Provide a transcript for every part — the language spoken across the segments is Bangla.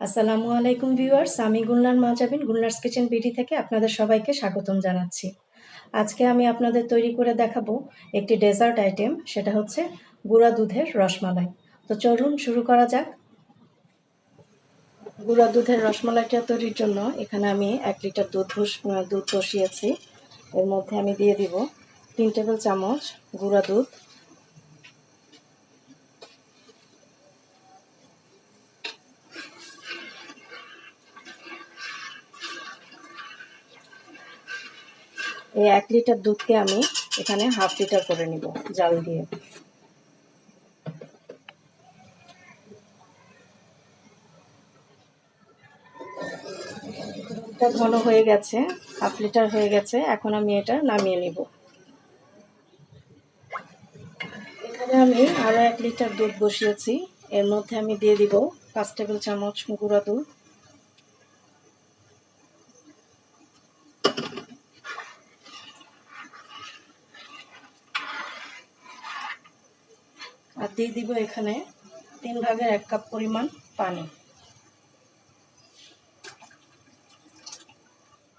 আসসালামু আলাইকুম ভিউয়ার্স, আমি গুলনার মাজাবিন, গুলনার্স কিচেন বিডি থেকে আপনাদের সবাইকে স্বাগতম জানাচ্ছি। আজকে আমি আপনাদের তৈরি করে দেখাবো একটি ডেজার্ট আইটেম, সেটা হচ্ছে গুঁড়া দুধের রসমালাই। তো চলুন শুরু করা যাক। গুঁড়া দুধের রসমালাইটা তৈরির জন্য এখানে আমি এক লিটার দুধ দুধ বসিয়েছি। এর মধ্যে আমি দিয়ে দিব তিন টেবিল চামচ গুঁড়া দুধ এই এক লিটার দুধকে আমি এখানে হাফ লিটার করে নিব জাল দিয়ে। ঘন হয়ে গেছে, হাফ লিটার হয়ে গেছে, এখন আমি এটা নামিয়ে নিব। এখানে আমি আরও এক লিটার দুধ বসিয়েছি, এর মধ্যে আমি দিয়ে দিব পাঁচ টেবিল চামচ গুঁড়া দুধ। দিয়ে দিব এখানে তিন ভাগের এক কাপ পরিমাণ পানি।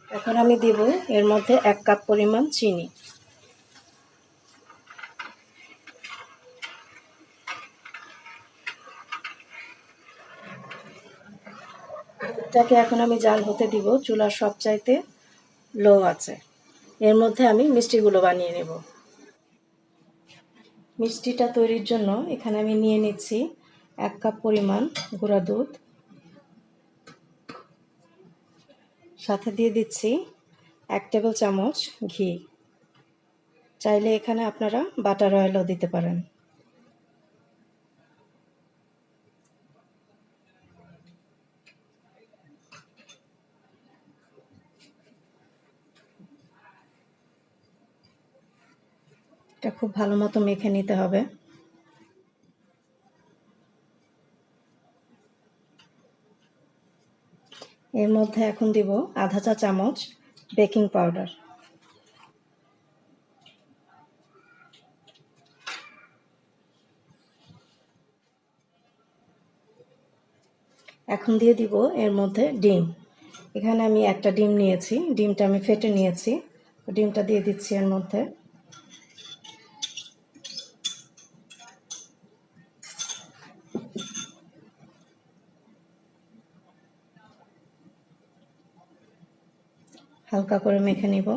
এখন আমি দিব এর মধ্যে এক কাপ পরিমাণ চিনি। দুধটাকে এখন আমি জাল হতে দিব, চুলার সব চাইতে লো আছে। এর মধ্যে আমি মিষ্টিগুলো বানিয়ে নেব। মিষ্টিটা তৈরির জন্য এখানে আমি নিয়ে নিচ্ছি এক কাপ পরিমাণ গুঁড়া দুধ। সাথে দিয়ে দিচ্ছি এক টেবিল চামচ ঘি। চাইলে এখানে আপনারা বাটার অয়েলও দিতে পারেন। এটা খুব ভালো মতো মেখে নিতে হবে। এর মধ্যে এখন দিব আধা চা চামচ বেকিং পাউডার। এখন দিয়ে দিব এর মধ্যে ডিম। এখানে আমি একটা ডিম নিয়েছি, ডিমটা আমি ফেটে নিয়েছি। ডিমটা দিয়ে দিচ্ছি এর মধ্যে। হালকা করে মেখে নিব।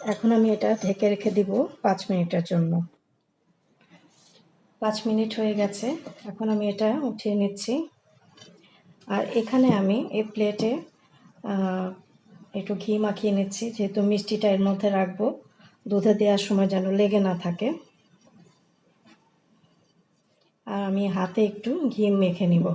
এখন আমি এটা ঢেকে রেখে দিব পাঁচ মিনিটের জন্য। পাঁচ মিনিট হয়ে গেছে, এখন আমি এটা উঠিয়ে নিচ্ছি। আর এখানে আমি এই প্লেটে একটু ঘি মাখিয়ে নিচ্ছি, যেহেতু মিষ্টিটা এর মধ্যে রাখব। দুধে দেওয়ার সময় যেন লেগে না থাকে। আর আমি হাতে একটু ঘি মেখে নিব।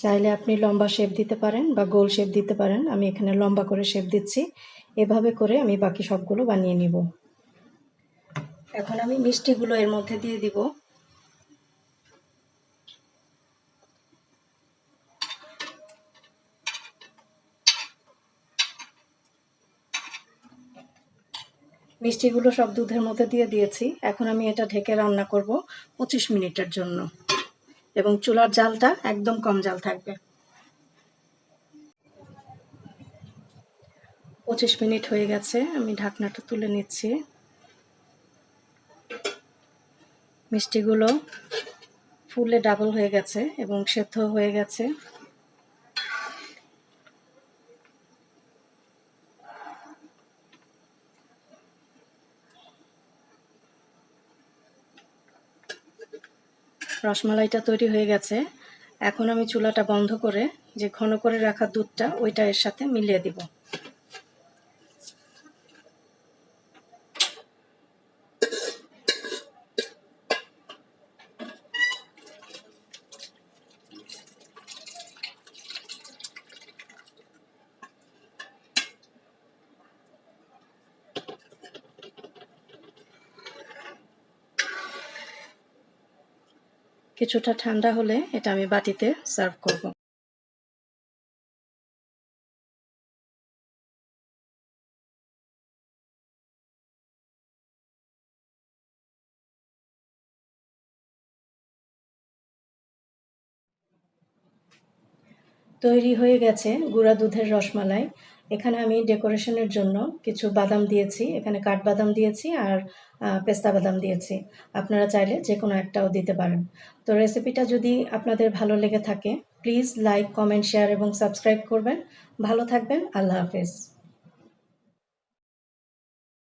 চাইলে আপনি লম্বা শেপ দিতে পারেন বা গোল শেপ দিতে পারেন। আমি এখানে লম্বা করে শেপ দিচ্ছি। এভাবে করে আমি বাকি সবগুলো বানিয়ে নিব। এখন আমি মিষ্টিগুলো এর মধ্যে দিয়ে দিব। মিষ্টিগুলো সব দুধের মধ্যে দিয়ে দিয়েছি। এখন আমি এটা ঢেকে রান্না করব পঁচিশ মিনিটের জন্য। এবং চুলার জালটা একদম কম জাল থাকবে। পঁচিশ মিনিট হয়ে গেছে, আমি ঢাকনাটা তুলে নিচ্ছি। মিষ্টিগুলো ফুলে ডাবল হয়ে গেছে এবং সেদ্ধ হয়ে গেছে। রসমালাইটা তৈরি হয়ে গেছে। এখন আমি চুলাটা বন্ধ করে যে ঘন করে রাখা দুধটা ওইটা এর সাথে মিলিয়ে দিব। কিছুটা ঠান্ডা হলে এটা আমি বাটিতে সার্ভ করব। তৈরি হয়ে গেছে গুঁড়া দুধের রসমালাই। এখানে আমি ডেকোরেশনের জন্য কিছু বাদাম দিয়েছি। এখানে কাঠবাদাম দিয়েছি আর পেস্তা বাদাম দিয়েছি। আপনারা চাইলে যে কোনো একটাও দিতে পারেন। তো রেসিপিটা যদি আপনাদের ভালো লেগে থাকে প্লিজ লাইক কমেন্ট শেয়ার এবং সাবস্ক্রাইব করবেন। ভালো থাকবেন। আল্লাহ হাফেজ।